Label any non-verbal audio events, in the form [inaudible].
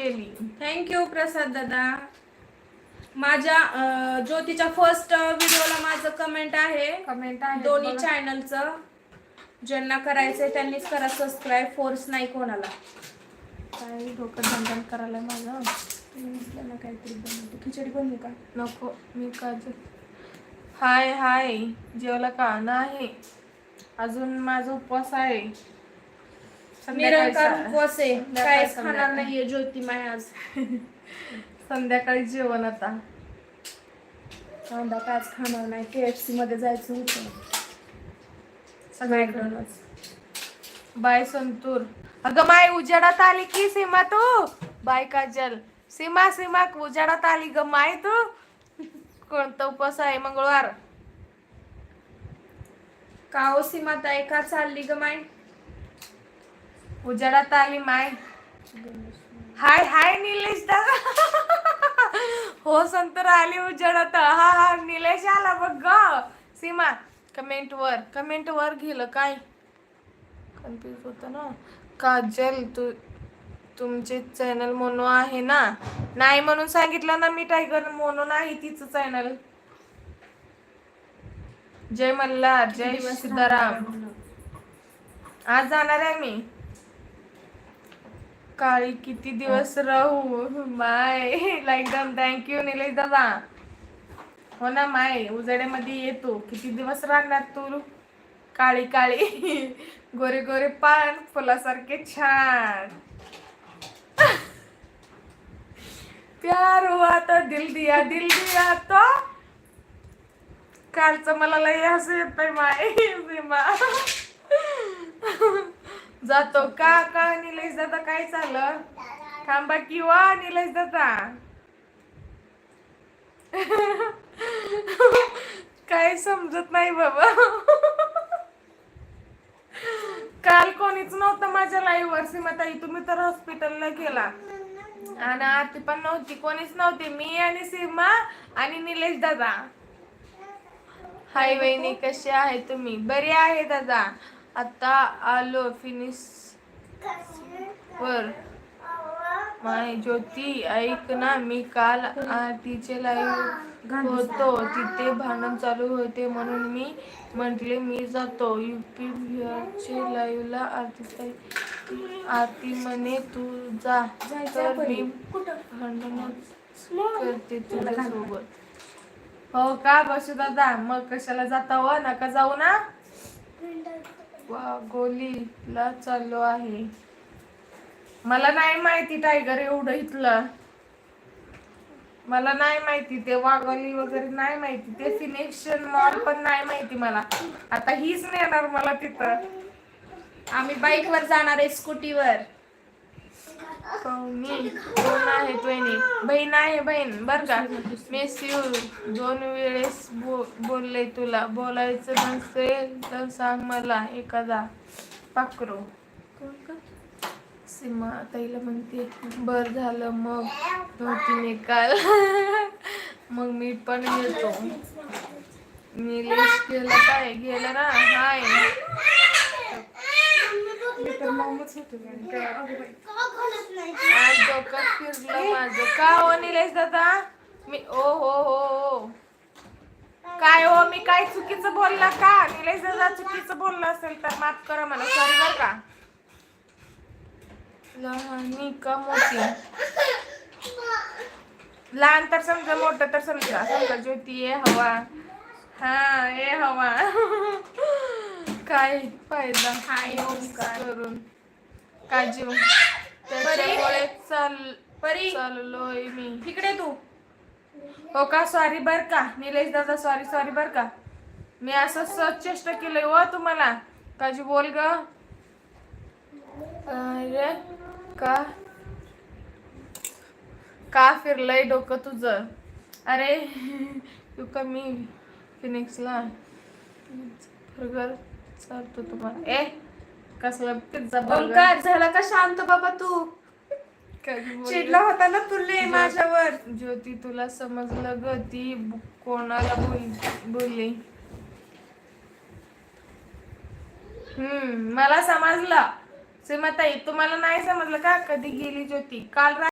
केली. थँक्यू प्रसाद दादा. माझ्या ज्योतीच्या फर्स्ट व्हिडिओला माझं कमेंट आहे कमेंट आहे दोन्ही. चॅनलचं ज्यांना करायचंय त्यांनीच करा सबस्क्राईब फोर्स नाही कोणाला. काही डोकं धंदन करायला माझं. ना काहीतरी बनवते. खिचडी बनवू का? नको मी काजल हाय हाय. जेवला का? नाही. अजून माझा उपवास आहे. निरंकार उपवास आहे. काय खाणार. नाहीये ज्योती माय आज. [laughs] संध्याकाळी जेवण आता. कांदा आज खाणार नाही. केएफसी मध्ये जायचं होतं. McDonald's by Santoor. अगं माय उजेडात आली की सीमा तू? बाय काजल. सीमा सीमा उजेडात आली ग माय तू? कोणता उपवास आहे मंगळवार? का हो सीमाताई का चालली ग माय? उजेडात आली माय. हाय हाय निलेश दादा हो संतर आली उजेडात हा हा निलेश आला बघ ग. सीमा कमेंट वर कमेंट वर गेलं काय? कन्फ्युज होत ना. काजल तू तुमचे चॅनल मोनो आहे ना? नाही म्हणून सांगितलं ना मी टायगर मोनो नाही तिचं चॅनल जय मल्हार जय सीताराम आज जाणार आहे मी. काळी किती दिवस राहू? माय एकदम थँक्यू निलेश दादा. हो ना माय उजाड्यामध्ये येतो. किती दिवस राहणार तू? काळी काळी. गोरे गोरे पान फुलासारखे छान. प्यार हुआ तो दिल दिया दिल दिया तो. कालचं मला लय हसू येत माय. सीमा जातो. का का निलेश दादा काय चाललं? थांबा किंवा निलेश दादा. काय समजत नाही बाबा. काल कोणीच नव्हतं माझ्या लाईव्ह वर सीमाताई. तुम्ही तर हॉस्पिटलला गेला. आणि आरती पण नव्हती कोणीच नव्हती. मी आणि सीमा आणि निलेश दादा. हाय वहिनी कशी आहे तुम्ही? बरी आहे दादा? आता आलो फिनिश वर. माय ज्योती ऐक ना मी काल आरतीचे लाईव्ह होतो. तिथे भांडण चालू होते म्हणून मी म्हटले मी जातो. युपी चे लाईव्हला आरती आरती म्हणे तू जा. तर मी भांडणच करते तुझ्यासोबत. हो का बसू दादा? मग कशाला जाता हो? नका जाऊ ना? वाघोलीला चाललो आहे. मला नाही माहिती टायगर एवढं इथलं. मला नाही माहिती ते वाघोली वगैरे नाही माहिती ते सिनेक्शन मॉल पण नाही माहिती मला. आता हीच नेणार मला तिथं. आम्ही बाईकवर जाणार आहे स्कूटीवर मी दोन आहे बहिणी? बहीण आहे बहीण बर का? मिस यू दोन वेळेस बो बोलले तुला. बोलायचं नसेल तर सांग मला एखादा. पाखरो. सीमा ताईला म्हणते बर झालं मग नव्हती निकाल [laughs] मग मी पण येतो. लिस्ट गेला काय? गेलं ना? हाय. आज डोकं फिरलं माझं? का हो निलेश दादा? मी ओ हो हो हो. काय हो मी काय चुकीचं बोलला का? निलेश दादा चुकीचं बोललं असेल तर माफ करा मला सॉरी बर का. लहानी का मोठी? लहान तर समजा मोठं तर समजा. समजा ज्योती ये हवा. हा ये हवा. [laughs] काय फायदा? हाय ओंकार. करून. काजू. त्याच्यामुळे चाल परी. चाललोय मी. तिकडे तू. हो का? सॉरी बर का. निलेश दादा सॉरी सॉरी बर का. मी असं सहज चेष्टा केलंय हो तुम्हाला. काजू बोल ग. अरे का? का फिरलंय डोकं तुझं? अरे तू कमी फिनिक्सला चालतो तुम्हाला. ए कसला पिझ्झा बर्गर ओंकार झाला का शांत बाबा तू? बोल. चिडला होता ना तुले माझ्यावर. ज्योती तुला समजलं ग ती ब- कोणाला बोल बोलली? हम्म मला समजलं. सीमाताई तुम्हाला नाही समजलं का कधी गेली ज्योती? काल रा-